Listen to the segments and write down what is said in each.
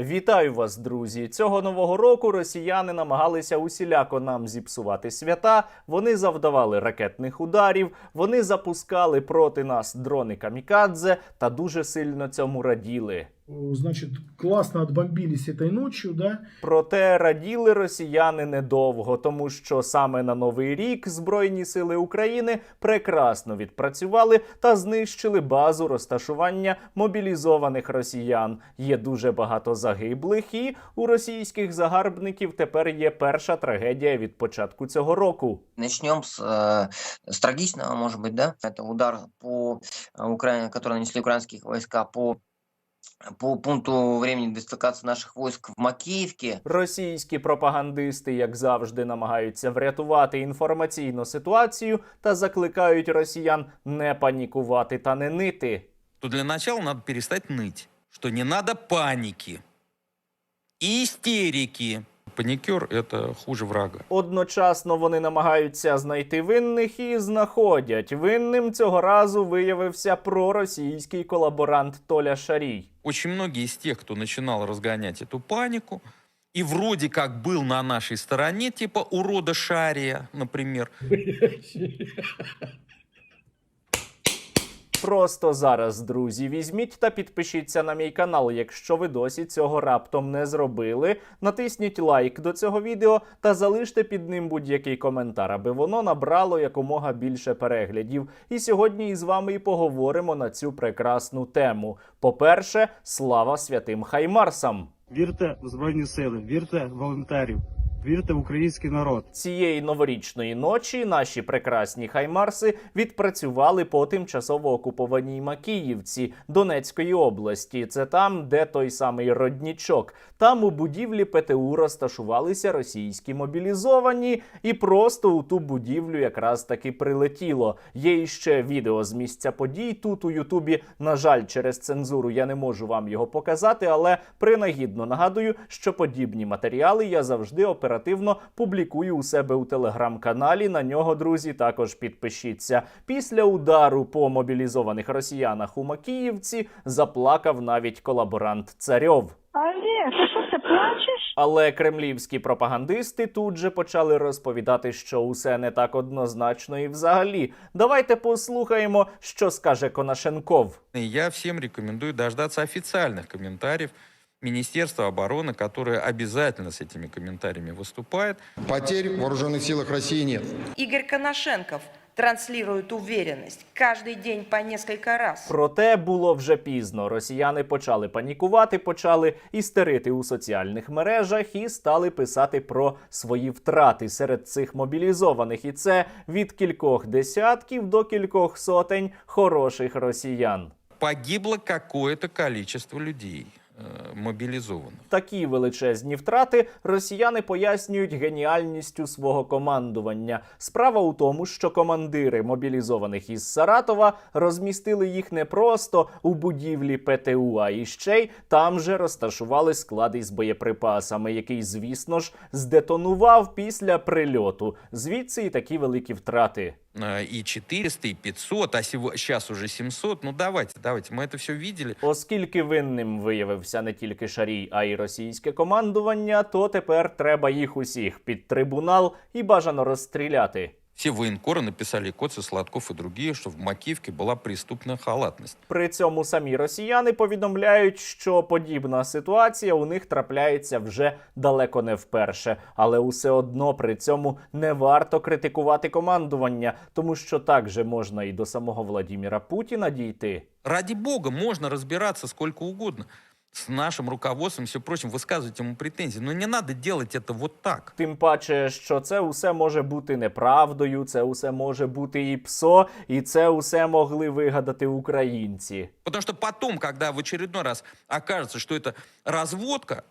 Вітаю вас, друзі! Цього нового року росіяни намагалися усіляко нам зіпсувати свята. Вони завдавали ракетних ударів, вони запускали проти нас дрони камікадзе та дуже сильно цьому раділи Значит, классно отбомбились этой ночью, да? Проте раділи росіяни недовго, тому що саме на новий рік Збройні сили України прекрасно відпрацювали та знищили базу розташування мобілізованих росіян. Є дуже багато загиблих, і у російських загарбників тепер є перша трагедія від початку цього року. Начнем с, э, с трагичного, может быть, да? Это удар по э, Украине, который нанесли украинские войска по по пункту времени дислокації наших войск в Макіївці. Російські пропагандисти, як завжди, намагаються врятувати інформаційну ситуацію та закликають росіян не панікувати та не нити. то для начала надо перестать ныть, что не надо паники и истерики Паникер – это хуже врага. Одночасно вони намагаються знайти винних і знаходять. Винним цього разу виявився проросійський колаборант Толя Шарій. Очень многие из тех, кто начинал разгонять эту панику, и вроде как был на нашей стороне, типа урода Шария, например, Просто зараз, друзі, візьміть та підпишіться на мій канал, якщо ви досі цього раптом не зробили. Натисніть лайк до цього відео та залиште під ним будь-який коментар, аби воно набрало якомога більше переглядів. І сьогодні із вами і поговоримо на цю прекрасну тему. По-перше, слава святим Хаймарсам! Вірте в Збройні Сили, вірте волонтерів, вірте в український народ. Цієї новорічної ночі наші прекрасні хаймарси відпрацювали по тимчасово окупованій Макіївці Донецької області. Це там, де той самий роднічок. Там у будівлі ПТУ розташувалися російські мобілізовані, і просто у ту будівлю якраз таки прилетіло. Є іще відео з місця подій. Тут у Ютубі, на жаль, через цензуру я не можу вам його показати, але принагідно нагадую, що подібні матеріали я завжди оперативно публікую у себе у телеграм-каналі. На нього, друзі, також підпишіться. Після удару по мобілізованих росіянах у Макіївці заплакав навіть колаборант Царьов. Олег, ти що ти плачеш? Але кремлівські пропагандисти тут же почали розповідати, що усе не так однозначно і взагалі. Давайте послухаємо, що скаже Конашенков. Я всем рекомендую дождаться официальных комментариев Министерства обороны, которое обязательно с этими комментариями выступает. Потерь в вооруженных силах России нет. Игорь Коношенков транслирует уверенность каждый день по несколько раз. Проте було вже пізно. Росіяни почали панікувати, почали істерити у соціальних мережах і стали писати про свої втрати серед цих мобілізованих. І це від кількох десятків до кількох сотень хороших росіян. Погибло какое-то количество людей э, мобилизованных. Такі величезні втрати росіяни пояснюють геніальністю свого командування. Справа у тому, що командири мобілізованих із Саратова розмістили їх не просто у будівлі ПТУ, а іще й там же розташували склади з боєприпасами, який, звісно ж, здетонував після прильоту. Звідси і такі великі втрати. Э, И 400, и 500, а сейчас уже 700. Ну давайте, давайте, мы это все видели. Оскільки винним виявився не тільки Шарій, а й російське командування, то тепер треба їх усіх під трибунал і бажано розстріляти. Все военкоры написали Коцы, Сладков и другие, что в Макеевке была преступная халатность. При цьому самі росіяни повідомляють, що подібна ситуація у них трапляється вже далеко не вперше, але усе одно при цьому не варто критикувати командування, тому що так же можна і до самого Владіміра Путіна дійти. Ради бога, можно разбираться сколько угодно с нашим руководством и все прочим, высказывать ему претензии, но не надо делать это вот так. Тим паче, що це усе може бути неправдою, це усе може бути і ПСО, і це усе могли вигадати українці. Потому что потом, когда в очередной раз окажется, что это разводка,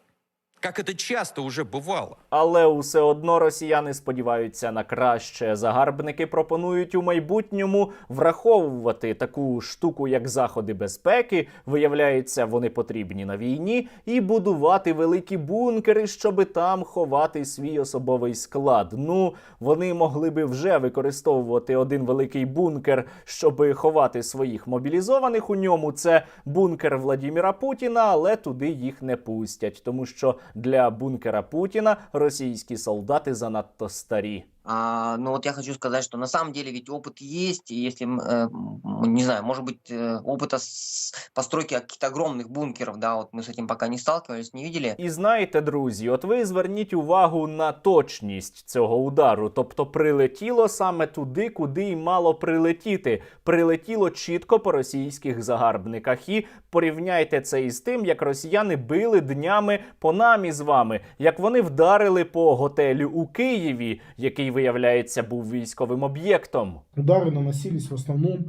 как это часто уже бывало. Але усе одно росіяни сподіваються на краще. Загарбники пропонують у майбутньому враховувати таку штуку, як заходи безпеки. Виявляється, вони потрібні на війні, і будувати великі бункери, щоби там ховати свій особовий склад. Ну вони могли би вже використовувати один великий бункер, щоби ховати своїх мобілізованих у ньому. Це бункер Владіміра Путіна, але туди їх не пустять, тому що для бункера Путіна російські солдати занадто старі. А, ну вот я хочу сказать, что на самом деле ведь опыт есть, и если, м, э, м, не знаю, может быть, э, опыта с постройки каких-то огромных бункеров, да, вот мы с этим пока не сталкивались, не видели. І знаєте, друзі, от ви зверніть увагу на точність цього удару. Тобто прилетіло саме туди, куди й мало прилетіти. Прилетіло чітко по російських загарбниках. І порівняйте це із тим, як росіяни били днями по нам із вами, як вони вдарили по готелю у Києві, який виявляється був військовим об'єктом. Удари наносились в основном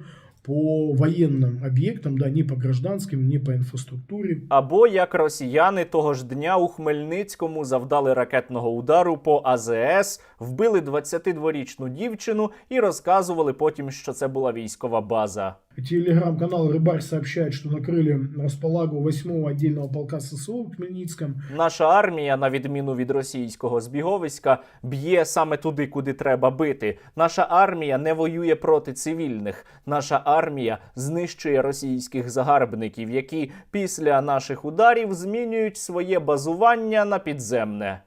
по военным объектам, да, не по гражданским, не по инфраструктуре. Або як росіяни того ж дня у Хмельницькому завдали ракетного удару по АЗС, вбили 22-річну дівчину і розказували потім, що це була військова база. Телеграм-канал «Рыбарь» сообщает, что накрыли располагу 8-го отдельного полка ССО в Хмельницком. Наша армія, на відміну від російського збіговиська, б'є саме туди, куди треба бити. Наша армія не воює проти цивільних. Наша армія знищує російських загарбників, які після наших ударів змінюють своє базування на підземне.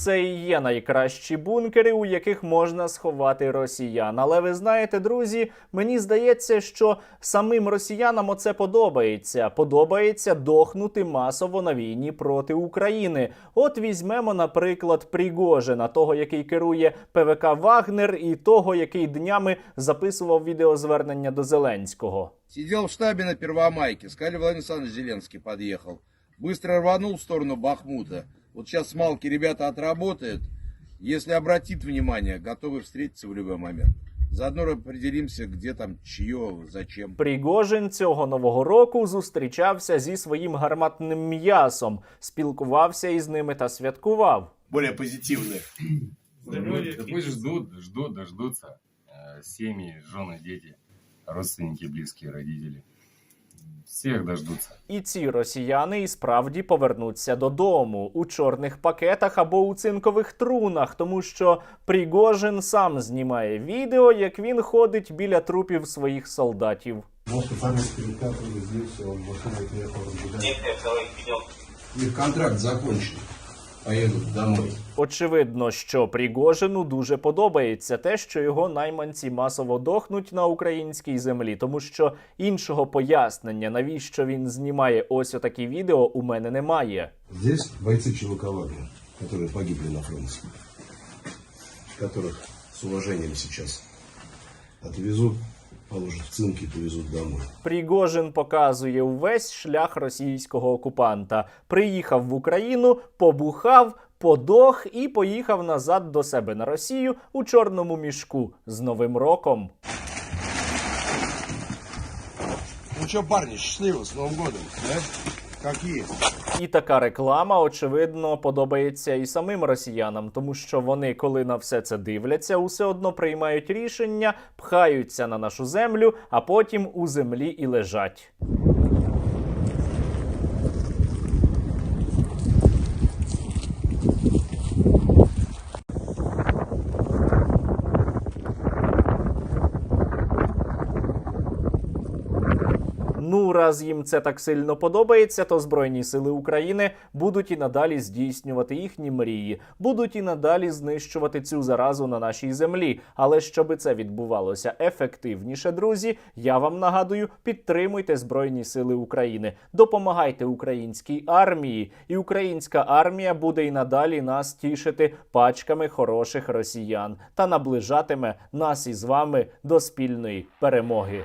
Це і є найкращі бункери, у яких можна сховати росіян. Але ви знаєте, друзі, мені здається, що самим росіянам оце подобається. Подобається дохнути масово на війні проти України. От візьмемо, наприклад, Пригожина, того, який керує ПВК Вагнер, і того, який днями записував відеозвернення до Зеленського. Сидел в штабе на Первомайке. Сказали, Владимир Александрович Зеленский подъехал. Быстро в сторону Бахмута. Вот сейчас с Малки ребята отработают. Если обратит внимание, готовы встретиться в любой момент. Заодно определимся, где там, чье, зачем. Пригожин цього нового року зустрічався зі своїм гарматним м'ясом, спілкувався із ними та святкував. Более позитивных. Да пусть ждут, ждут, дождутся. Э, Семьи, жены, дети, родственники, близкие, родители. Всех дождуться. І ці росіяни і справді повернуться додому у чорних пакетах або у цинкових трунах, тому що Пригожин сам знімає відео, як він ходить біля трупів своїх солдатів. Їх контракт закончен. Поедут домой. Очевидно, що Пригожину дуже подобається те, що його найманці масово дохнуть на українській землі, тому що іншого пояснення, навіщо він знімає ось отакі відео, у мене немає. Здесь бойцы ЧВК Вагнер, которые погибли на фронте. Которых с уважением сейчас отвезут, положат в цинки и повезут домой. Пригожин показує увесь шлях російського окупанта. Приїхав в Україну, побухав, подох і поїхав назад до себе на Росію у чорному мішку з Новим роком. Ну что, парни, счастливо, с Новым годом, да? І така реклама, очевидно, подобається і самим росіянам, тому що вони, коли на все це дивляться, усе одно приймають рішення, пхаються на нашу землю, а потім у землі і лежать. Ну, раз їм це так сильно подобається, то Збройні сили України будуть і надалі здійснювати їхні мрії, будуть і надалі знищувати цю заразу на нашій землі. Але щоб це відбувалося ефективніше, друзі, я вам нагадую, підтримуйте Збройні Сили України, допомагайте українській армії, і українська армія буде і надалі нас тішити пачками хороших росіян та наближатиме нас із вами до спільної перемоги.